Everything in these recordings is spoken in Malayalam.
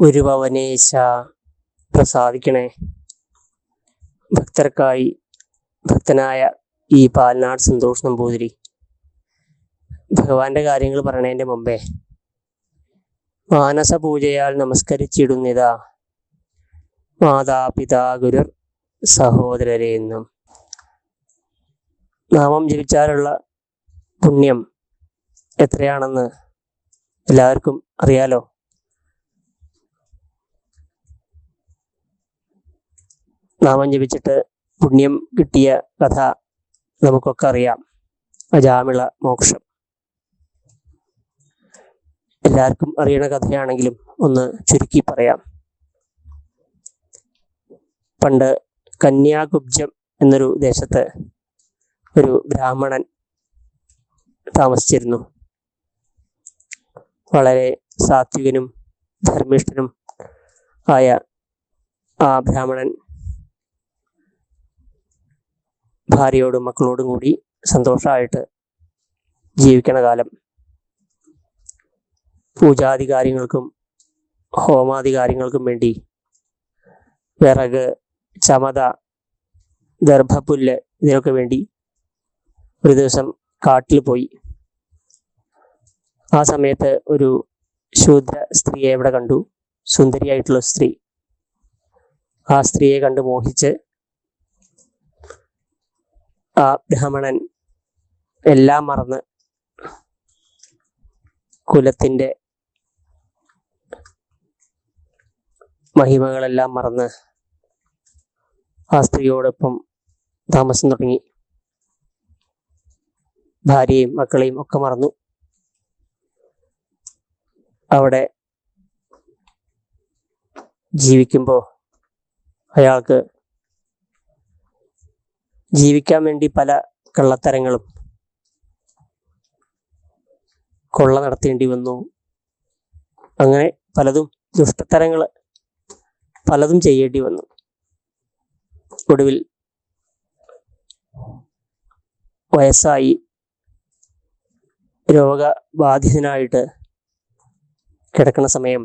ഒരു പവനേശ പ്രസാദിക്കണേ. ഭക്തർക്കായി ഭക്തനായ ഈ പാലനാട് സന്തോഷ് നമ്പൂതിരി. ഭഗവാന്റെ കാര്യങ്ങൾ പറയണതിന്റെ മുമ്പേ മാനസ പൂജയാൽ നമസ്കരിച്ചിടുന്നിതാ മാതാപിതാ ഗുരുർ സഹോദരരെ എന്നും. നാമം ജപിച്ചാലുള്ള പുണ്യം എത്രയാണെന്ന് എല്ലാവർക്കും അറിയാലോ? നാമം ജപിച്ചിട്ട് പുണ്യം കിട്ടിയ കഥ നമുക്കൊക്കെ അറിയാം. അജാമിള മോക്ഷം. എല്ലാവർക്കും അറിയണ കഥയാണെങ്കിലും ഒന്ന് ചുരുക്കി പറയാം. പണ്ട് കന്യാകുബ്ജം എന്നൊരു ദേശത്ത് ഒരു ബ്രാഹ്മണൻ താമസിച്ചിരുന്നു. വളരെ സാത്വികനും ധർമ്മിഷ്ഠനും ആയ ആ ബ്രാഹ്മണൻ ഭാര്യയോടും മക്കളോടും കൂടി സന്തോഷമായിട്ട് ജീവിക്കണ കാലം. പൂജാതി കാര്യങ്ങൾക്കും കാര്യങ്ങൾക്കും വേണ്ടി വിറക് ചമത ഗർഭപ്പുല്ല് ഇതിനൊക്കെ വേണ്ടി ഒരു ദിവസം കാട്ടിൽ പോയി. ആ സമയത്ത് ഒരു ശൂദ്ര സ്ത്രീയെ ഇവിടെ കണ്ടു. സുന്ദരിയായിട്ടുള്ള സ്ത്രീ. ആ സ്ത്രീയെ കണ്ട് മോഹിച്ച് ആ ബ്രാഹ്മണൻ എല്ലാം മറന്ന് കുലത്തിന്റെ മഹിമകളെല്ലാം മറന്ന് ആ സ്ത്രീയോടൊപ്പം താമസം തുടങ്ങി. ഭാര്യയും മക്കളെയും ഒക്കെ മറന്നു. അവിടെ ജീവിക്കുമ്പോൾ അയാൾക്ക് ജീവിക്കാൻ വേണ്ടി പല കള്ളത്തരങ്ങളും കൊള്ള നടത്തേണ്ടി വന്നു. അങ്ങനെ പലതും ദുഷ്ടത്തരങ്ങൾ പലതും ചെയ്യേണ്ടി വന്നു. ഒടുവിൽ വയസ്സായി രോഗബാധിതനായിട്ട് കിടക്കുന്ന സമയം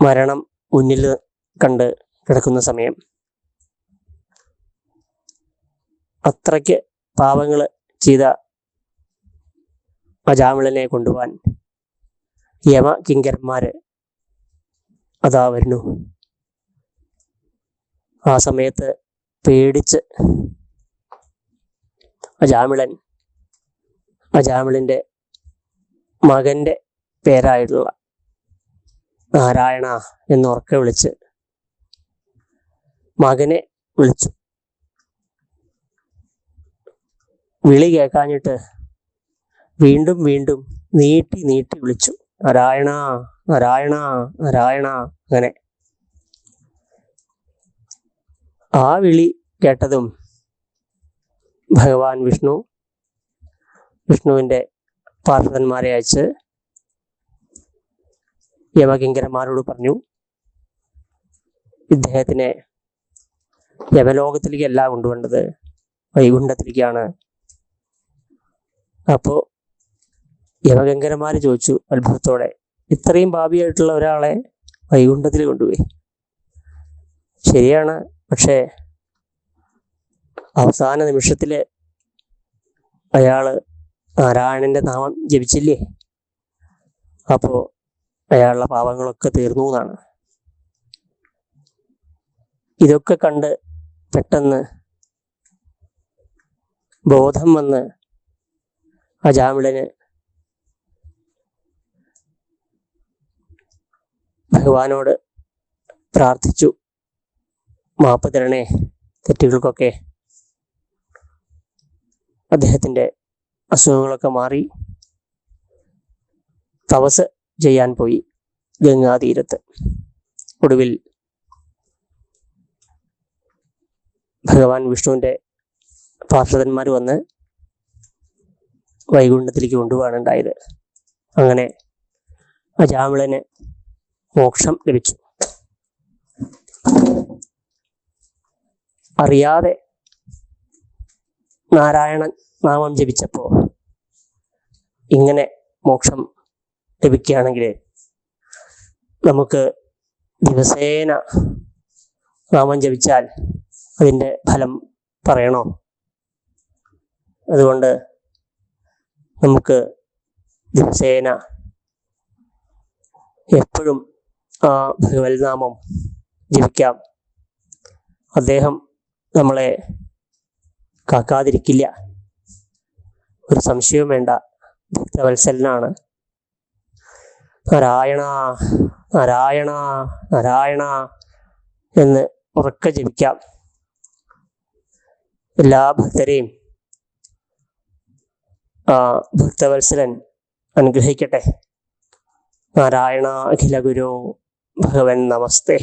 മരണം മുന്നിൽ കണ്ട് കിടക്കുന്ന സമയം. അത്രയ്ക്ക് പാവങ്ങൾ ചെയ്ത അജാമിളനെ കൊണ്ടുപോകാൻ യമ കിങ്കരന്മാര് അതാ വരുന്നു. ആ സമയത്ത് പേടിച്ച് അജാമിളൻ അജാമിളിന്റെ മകന്റെ പേരായിട്ടുള്ള നാരായണ എന്ന് ഉറക്കെ വിളിച്ച് മകനെ വിളിച്ചു. വിളി കേൾക്കാഞ്ഞിട്ട് വീണ്ടും വീണ്ടും നീട്ടി നീട്ടി വിളിച്ചു. നാരായണ നാരായണ നാരായണ അങ്ങനെ. ആ വിളി കേട്ടതും ഭഗവാൻ വിഷ്ണു വിഷ്ണുവിന്റെ പാർഷദന്മാരെ അയച്ച് യമകിങ്കരന്മാരോട് പറഞ്ഞു ഇദ്ദേഹത്തിനെ യമലോകത്തിലേക്കല്ല കൊണ്ടുവേണ്ടത് വൈകുണ്ഠത്തിലേക്കാണ് അപ്പോൾ യമകങ്കരന്മാർ ചോദിച്ചു അത്ഭുതത്തോടെ ഇത്രയും ഭാവിയായിട്ടുള്ള ഒരാളെ വൈകുണ്ഠത്തിൽ കൊണ്ടുപോയി. ശരിയാണ് പക്ഷേ അവസാന നിമിഷത്തിൽ അയാൾ നാരായണന്റെ നാമം ജപിച്ചില്ലേ? അപ്പോൾ അയാളുടെ പാപങ്ങളൊക്കെ തീർന്നു എന്നാണ്. ഇതൊക്കെ കണ്ട് പെട്ടെന്ന് ബോധം വന്ന് അജാമിളന് ഭഗവാനോട് പ്രാർത്ഥിച്ചു. മാപ്പ് തരണേ തെറ്റുകൾക്കൊക്കെ അദ്ദേഹത്തിന്റെ അസുഖങ്ങളൊക്കെ മാറി. തപസ് ചെയ്യാൻ പോയി ഗംഗാതീരത്ത്. ഒടുവിൽ ഭഗവാൻ വിഷ്ണുവിന്റെ പാർഷദന്മാർ വന്ന് വൈകുണ്ഠത്തിലേക്ക് കൊണ്ടുപോകാണ് ഉണ്ടായത് അങ്ങനെ അജാമിളന് മോക്ഷം ലഭിച്ചു. അറിയാതെ നാരായണൻ നാമം ജപിച്ചപ്പോൾ ഇങ്ങനെ മോക്ഷം ലഭിക്കുകയാണെങ്കിൽ നമുക്ക് ദിവസേന നാമം ജപിച്ചാൽ അതിന്റെ ഫലം പറയണോ? അതുകൊണ്ട് നമുക്ക് ദിവസേന എപ്പോഴും ആ ഭഗവത് നാമം ജപിക്കാം. അദ്ദേഹം നമ്മളെ കാക്കാതിരിക്കില്ല. ഒരു സംശയവും വേണ്ട. ഭക്തവത്സലനാണ്. നാരായണ നാരായണ നാരായണ എന്ന് ഉറക്കെ ജപിക്കാം. എല്ലാ ഭക്തരെയും ഭക്തവത്സലൻ അനുഗ്രഹിക്കട്ടെ. നാരായണ അഖില ഗുരു ഭഗവൻ നമസ്തേ.